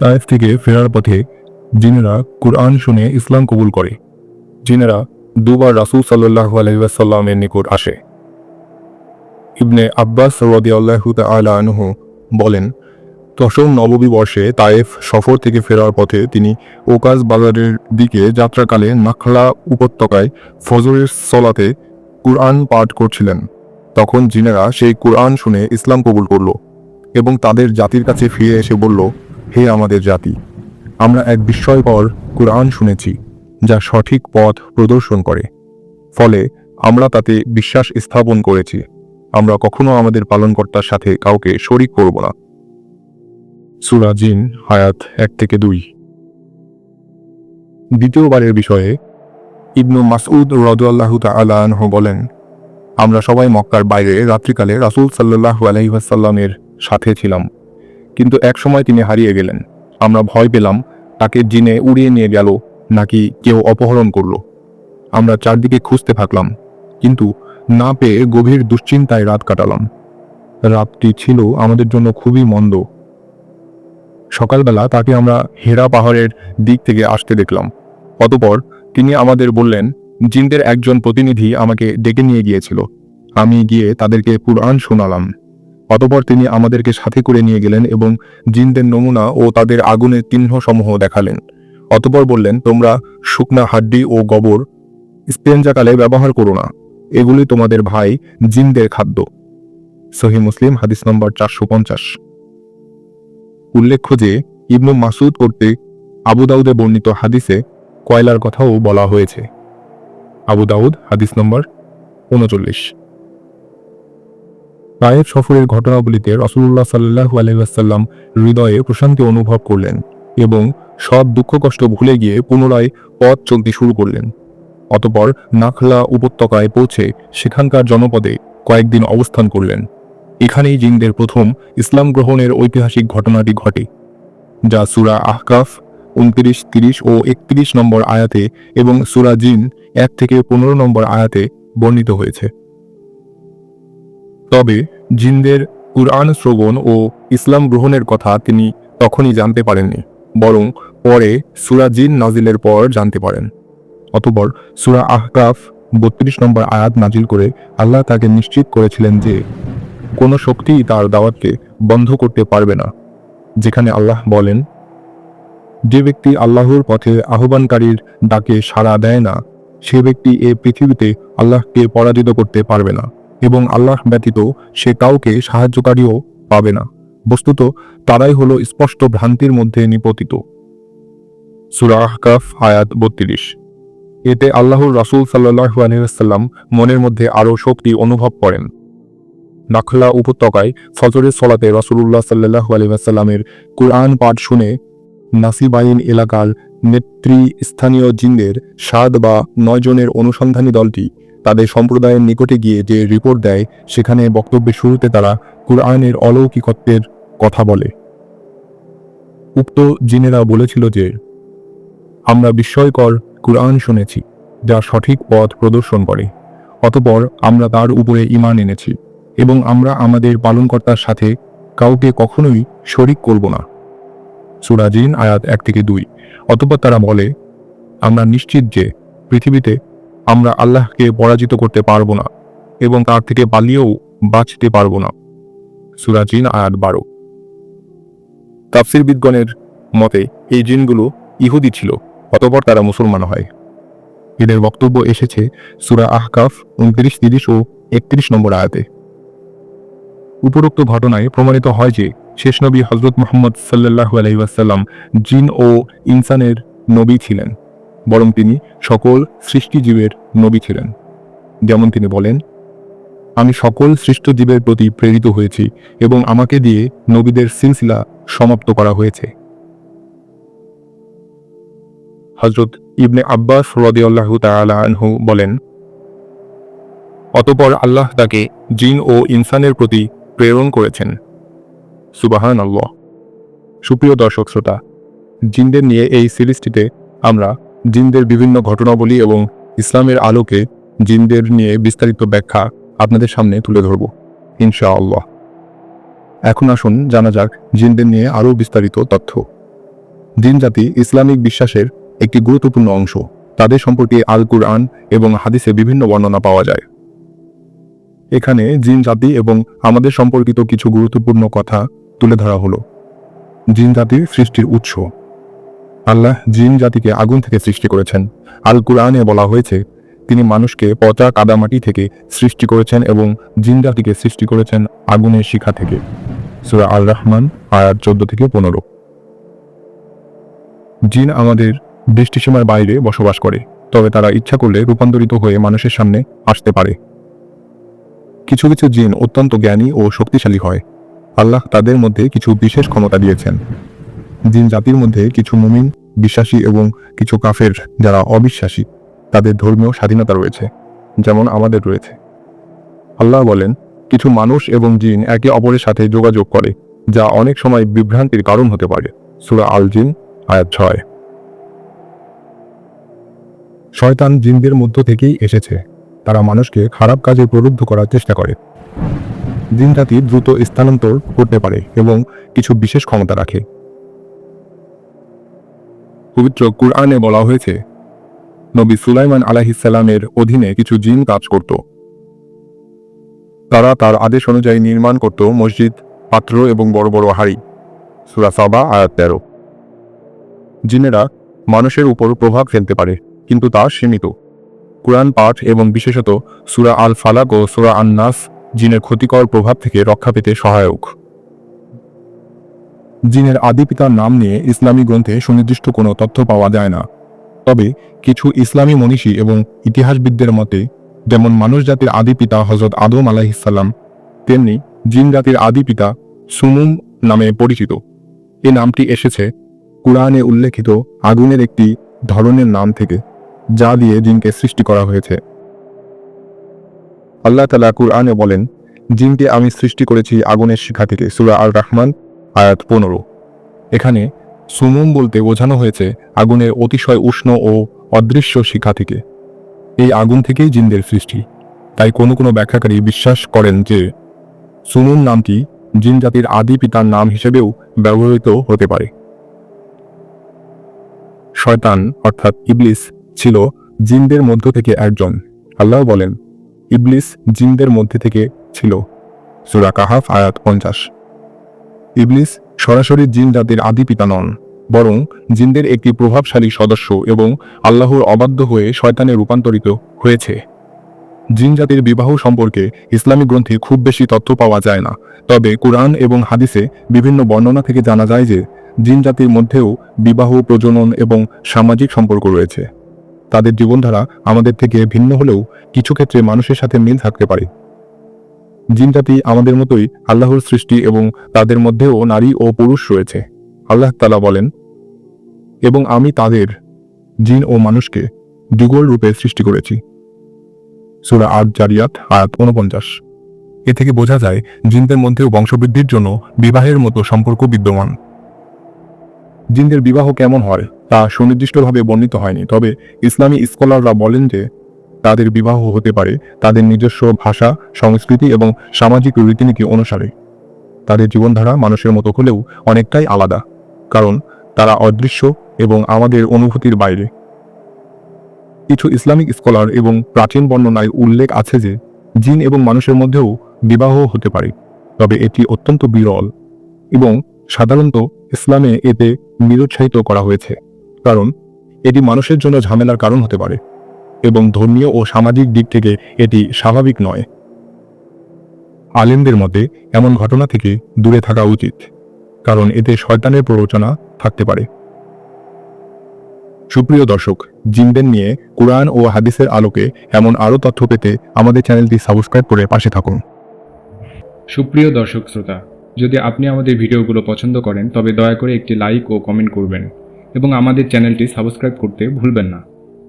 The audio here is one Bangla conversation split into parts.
তায়েফ থেকে ফেরার পথে জিনেরা কুরআন শুনে ইসলাম কবুল করে। জিনেরা দুবার রাসূল সাল্লাল্লাহু আলাইহি ওয়াসাল্লামের নিকট আসে। ইবনে আব্বাস রাদিয়াল্লাহু তাআলা আনহু বলেন দশম নববী বর্ষে তায়েফ সফর থেকে ফেরার পথে তিনি ওকাজ বাজারের দিকে যাত্রাকালে নাখলা উপত্যকায় ফজরের সলাতে কুরআন পাঠ করছিলেন। তখন জিনেরা সেই কুরআন শুনে ইসলাম কবুল করল এবং তাদের জাতির কাছে ফিরে এসে বলল হে আমাদের জাতি, আমরা এক বিস্ময়কর কুরআন শুনেছি, যা সঠিক পথ প্রদর্শন করে। ফলে আমরা তাতে বিশ্বাস স্থাপন করেছি। আমরা কখনো আমাদের পালনকর্তার সাথে কাউকে শরিক করব না। সুরাজিন হায়াত এক থেকে দুই। দ্বিতীয়বারের বিষয়ে, ইবনু মাসউদ রদুল্লাহ তালাহ বলেন, আমরা সবাই মক্কার বাইরে রাত্রিকালে রাসূল সাল্লাহু আলহিহাসাল্লামের সাথে ছিলাম। কিন্তু এক সময় তিনি হারিয়ে গেলেন। আমরা ভয় পেলাম, তাকে জিনে উড়িয়ে নিয়ে গেল, নাকি কেউ অপহরণ করল। আমরা চারদিকে খুঁজতে থাকলাম, কিন্তু না পেয়ে গভীর দুশ্চিন্তায় রাত কাটালাম। রাতটি ছিল আমাদের জন্য খুবই মন্দ। সকালবেলা তাকে আমরা হেরা পাহাড়ের দিক থেকে আসতে দেখলাম। অতপর তিনি আমাদের বললেন, জিনদের একজন প্রতিনিধি আমাকে ডেকে নিয়ে গিয়েছিল। আমি গিয়ে তাদেরকে পুরাণ শোনালাম। অতপর তিনি আমাদেরকে সাথে করে নিয়ে গেলেন এবং জিনদের নমুনা ও তাদের আগুনের চিহ্নসমূহ দেখালেন। অতপর বললেন, তোমরা শুকনা হাড্ডি ও গোবর স্পেনজাকালে ব্যবহার করো না। এগুলি তোমাদের ভাই জিনদের খাদ্য। সহি মুসলিম, হাদিস নম্বর চারশো পঞ্চাশ। উল্লেখ্য যে, ইবনু মাসুদ করতে আবু দাউদে বর্ণিত হাদিসে কয়লার কথাও বলা হয়েছে। আবু দাউদ, হাদিস নম্বর উনচল্লিশ। তায়েব সফরের ঘটনাবলিতে রসুল্লাহ সাল্লাহু আলহাম হৃদয়ে প্রশান্তি অনুভব করলেন এবং সব দুঃখ কষ্ট ভুলে গিয়ে পুনরায় পথ চলতে শুরু করলেন। অতপর নাখলা উপত্যকায় পৌঁছে সেখানকার জনপদে কয়েকদিন অবস্থান করলেন। এখানেই জিনদের প্রথম ইসলাম গ্রহণের ঐতিহাসিক ঘটনাটি ঘটে, যা সুরা আহকাফ উনত্রিশ, তিরিশ ও একত্রিশ নম্বর আয়াতে এবং সুরা জিন এক থেকে পনেরো নম্বর আয়াতে বর্ণিত হয়েছে। তবে জিনদের কুরআন শ্রবণ ও ইসলাম গ্রহণের কথা তিনি তখনই জানতে পারেননি, বরং পরে সুরা জিন নাজিলের পর জানতে পারেন। অতপর সুরা আহকাফ বত্রিশ নম্বর আয়াত নাজিল করে আল্লাহ তাকে নিশ্চিত করেছিলেন যে কোনো শক্তিই তার দাওয়াতকে বন্ধ করতে পারবে না, যেখানে আল্লাহ বলেন, যে ব্যক্তি আল্লাহর পথে আহ্বানকারীর ডাকে সাড়া দেয় না, সে ব্যক্তি এ পৃথিবীতে আল্লাহকে পরাজিত করতে পারবে না। এবং আল্লাহ ব্যতীত সে কাউকে সাহায্যকারীও পাবে না। বস্তুত তারাই হলো স্পষ্ট ভ্রান্তির মধ্যে নিপতিত। সুরাহ কাফ আয়াত বত্রিশ। এতে আল্লাহর রাসূল সাল্লাহু আলহিহাল্লাম মনের মধ্যে আরও শক্তি অনুভব করেন। নাখলা উপত্যকায় ফজরের সলাতে রসুল্লাহ সাল্লাহু আলহিহাল্লামের কুরআন পাঠ শুনে নাসিবাইন এলাকার নেত্রী স্থানীয় জিনদের সাত বা নয় জনের অনুসন্ধানী দলটি তাদের সম্প্রদায়ের নিকটে গিয়ে যে রিপোর্ট দেয়, সেখানে বক্তব্যের শুরুতে তারা কুরআনের অলৌকিকত্বের কথা বলে। উক্ত জিনেরা বলেছিল যে, আমরা বিস্ময়কর কুরআন শুনেছি, যা সঠিক পথ প্রদর্শন করে। অতপর আমরা তার উপরে ইমান এনেছি এবং আমরা আমাদের পালনকর্তার সাথে কাউকে কখনোই শরিক করব না। সুরাজিন আয়াত এক থেকে দুই। অতপর তারা বলে, আমরা নিশ্চিত যে পৃথিবীতে আমরা আল্লাহকে পরাজিত করতে পারব না এবং তার থেকে পালিয়েও বাঁচতে পারব না। সুরাজিন আয়াত বারো। তাফসির বিদ্গণের মতে, এই জিনগুলো ইহুদি ছিল, অতপর তারা মুসলমান হয়। এদের বক্তব্য এসেছে সুরা আহকাফ উনত্রিশ, তিরিশ ও একত্রিশ নম্বর আয়াতে। উপরোক্ত ঘটনায় প্রমাণিত হয় যে শেষ নবী হজরত মোহাম্মদ সাল্লাহু আলহিবাসাল্লাম জিন ও ইনসানের নবী ছিলেন। বরং তিনি সকল সৃষ্টিজীবের নবী ছিলেন। যেমন তিনি বলেন, আমি সকল সৃষ্টজীবের প্রতি প্রেরিত হয়েছি এবং আমাকে দিয়ে নবীদের সিলসিলা সমাপ্ত করা হয়েছে। হজরত ইবনে আব্বাস রদিয়াল্লাহু তাআলা আনহু বলেন, অতপর আল্লাহ তাকে জিন ও ইনসানের প্রতি প্রেরণ করেছেন। সুবাহান আল্লাহ সুপ্রিয় দর্শক শ্রোতা, জিনদের নিয়ে এই সিরিজটিতে আমরা জিনদের বিভিন্ন ঘটনাবলী এবং ইসলামের আলোকে জিনদের নিয়ে বিস্তারিত ব্যাখ্যা আপনাদের সামনে তুলে ধরব, ইনশাআল্লাহ। এখন আসুন জানা যাক জিনদের নিয়ে আরও বিস্তারিত তথ্য। জিন জাতি ইসলামিক বিশ্বাসের একটি গুরুত্বপূর্ণ অংশ। তাদের সম্পর্কে আল কুরআন এবং হাদিসে বিভিন্ন বর্ণনা পাওয়া যায়। এখানে জিন জাতি এবং আমাদের সম্পর্কিত কিছু গুরুত্বপূর্ণ কথা তুলে ধরা হলো। জিন জাতির সৃষ্টির উৎস। আল্লাহ জিন জাতিকে আগুন থেকে সৃষ্টি করেছেন। আল কুরআনে বলা হয়েছে, তিনি মানুষকে পচা কাদামাটি থেকে সৃষ্টি করেছেন এবং জিন জাতিকে সৃষ্টি করেছেন আগুনের শিখা থেকে। সুরা আল রহমান আয়াত চোদ্দ থেকে পনেরো। জিন আমাদের দৃষ্টিসীমার বাইরে বসবাস করে, তবে তারা ইচ্ছা করলে রূপান্তরিত হয়ে মানুষের সামনে আসতে পারে। কিছু কিছু জিন অত্যন্ত জ্ঞানী ও শক্তিশালী হয়। আল্লাহ তাদের মধ্যে কিছু বিশেষ ক্ষমতা দিয়েছেন। জিন জাতির মধ্যে কিছু মুমিন বিশ্বাসী এবং কিছু কাফের যারা অবিশ্বাসী, তাদের ধর্মীয় স্বাধীনতা রয়েছে, যেমন আমাদের রয়েছে। আল্লাহ বলেন, কিছু মানুষ এবং জিন একে অপরের সাথে যোগাযোগ করে, যা অনেক সময় বিভ্রান্তির কারণ হতে পারে। সুরা আল জিন আয়াত ছয়। শয়তান জিনদের মধ্য থেকেই এসেছে। তারা মানুষকে খারাপ কাজে প্রলুব্ধ করার চেষ্টা করে। জিন জাতি দ্রুত স্থানান্তর করতে পারে এবং কিছু বিশেষ ক্ষমতা রাখে। পবিত্র কুরআনে বলা হয়েছে, নবী সুলাইমান আলাহিসাল্লামের অধীনে কিছু জিন কাজ করত। তারা তার আদেশ অনুযায়ী নির্মাণ করত মসজিদ, পাত্র এবং বড় বড় হাড়ি। সুরা সাবা, আয়াত তেরো। জিনেরা মানুষের উপর প্রভাব ফেলতে পারে, কিন্তু তা সীমিত। কোরআন পাঠ এবং বিশেষত সুরা আল ফালাক ও সুরা আন নাস জিনের ক্ষতিকর প্রভাব থেকে রক্ষা পেতে সহায়ক। জিনের আদি পিতার নাম নিয়ে ইসলামী গ্রন্থে সুনির্দিষ্ট কোনো তথ্য পাওয়া যায় না। তবে কিছু ইসলামী মনীষী এবং ইতিহাসবিদদের মতে, যেমন মানুষ জাতির আদি পিতা হজরত আদম আলাহিসাল্লাম তেমনি জিন জাতির আদি পিতা সুমুম নামে পরিচিত। এই নামটি এসেছে কুরআনে উল্লেখিত আগুনের একটি ধরনের নাম থেকে, যা দিয়ে জিনকে সৃষ্টি করা হয়েছে। আল্লাহ তালা কুরআনে বলেন, জিনকে আমি সৃষ্টি করেছি আগুনের শিখা থেকে, সুরা আল রহমান আয়াত পনেরো। এখানে সুমুম বলতে বোঝানো হয়েছে আগুনের অতিশয় উষ্ণ ও অদৃশ্য শিখা থেকে। এই আগুন থেকেই জিনদের সৃষ্টি। তাই কোনো কোনো ব্যাখ্যাকারী বিশ্বাস করেন যে সুমুম নামটি জিন জাতির আদি পিতার নাম হিসেবেও ব্যবহৃত হতে পারে। শয়তান অর্থাৎ ইবলিস ছিল জিনদের মধ্য থেকে একজন। আল্লাহ বলেন, ইবলিস জিনদের মধ্যে থেকে ছিল। সুরা কাহাফ আয়াত পঞ্চাশ। ইবলিস সরাসরি জিন জাতির আদি পিতা নন, বরং জিনদের একটি প্রভাবশালী সদস্য এবং আল্লাহর অবাধ্য হয়ে শয়তানে রূপান্তরিত হয়েছে। জিন জাতির বিবাহ সম্পর্কে ইসলামী গ্রন্থে খুব বেশি তথ্য পাওয়া যায় না, তবে কোরআন এবং হাদিসে বিভিন্ন বর্ণনা থেকে জানা যায় যে জিন জাতির মধ্যেও বিবাহ, প্রজনন এবং সামাজিক সম্পর্ক রয়েছে। তাদের জীবনধারা আমাদের থেকে ভিন্ন হলেও কিছু ক্ষেত্রে মানুষের সাথে মিল থাকতে পারে। জিন জাতি আমাদের মতোই আল্লাহর সৃষ্টি এবং তাদের মধ্যেও নারী ও পুরুষ রয়েছে। আল্লাহ তালা বলেন, এবং আমি তাদের, জিন ও মানুষকে যুগল রূপে সৃষ্টি করেছি। সুরা আট জারিয়াত আয়াত উনপঞ্চাশ। এ থেকে বোঝা যায়, জিনদের মধ্যেও বংশবৃদ্ধির জন্য বিবাহের মতো সম্পর্ক বিদ্যমান। জিনদের বিবাহ কেমন হয়, তা সুনির্দিষ্টভাবে বর্ণিত হয়নি, তবে ইসলামী স্কলাররা বলেন যে তাদের বিবাহ হতে পারে, তাদের নিজস্ব ভাষা, সংস্কৃতি এবং সামাজিক রীতিনীতি অনুসারে। তাদের জীবনধারা মানুষের মতো হলেও অনেকটাই আলাদা, কারণ তারা অদৃশ্য এবং আমাদের অনুভূতির বাইরে। কিছু ইসলামিক স্কলার এবং প্রাচীন বর্ণনায় উল্লেখ আছে যে, জিন এবং মানুষের মধ্যেও বিবাহ হতে পারে, তবে এটি অত্যন্ত বিরল এবং সাধারণত ইসলামে এতে নিরুৎসাহিত করা হয়েছে, কারণ এটি মানুষের জন্য ঝামেলার কারণ হতে পারে। এবং ধর্মীয় ও সামাজিক দিক থেকে এটি স্বাভাবিক নয়। আলেমদের মতে, এমন ঘটনা থেকে দূরে থাকা উচিত, কারণ এতে শয়তানের প্ররোচনা থাকতে পারে। সুপ্রিয় দর্শক, জিনদের নিয়ে কোরআন ও হাদিসের আলোকে এমন আরও তথ্য পেতে আমাদের চ্যানেলটি সাবস্ক্রাইব করে পাশে থাকুন। সুপ্রিয় দর্শক শ্রোতা, যদি আপনি আমাদের ভিডিওগুলো পছন্দ করেন, তবে দয়া করে একটি লাইক ও কমেন্ট করবেন এবং আমাদের চ্যানেলটি সাবস্ক্রাইব করতে ভুলবেন না।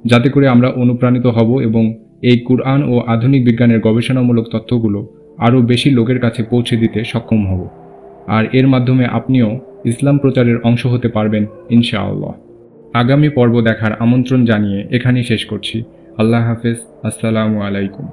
যাতে করে আমরা অনুপ্রাণিত হব এবং এই কুরআন ও আধুনিক বিজ্ঞানের গবেষণামূলক তথ্যগুলো আরও বেশি লোকের কাছে পৌঁছে দিতে সক্ষম হব। আর এর মাধ্যমে আপনিও ইসলাম প্রচারের অংশ হতে পারবেন, ইনশাআল্লাহ। আগামী পর্ব দেখার আমন্ত্রণ জানিয়ে এখানেই শেষ করছি। আল্লাহ হাফেজ, আসসালামু আলাইকুম।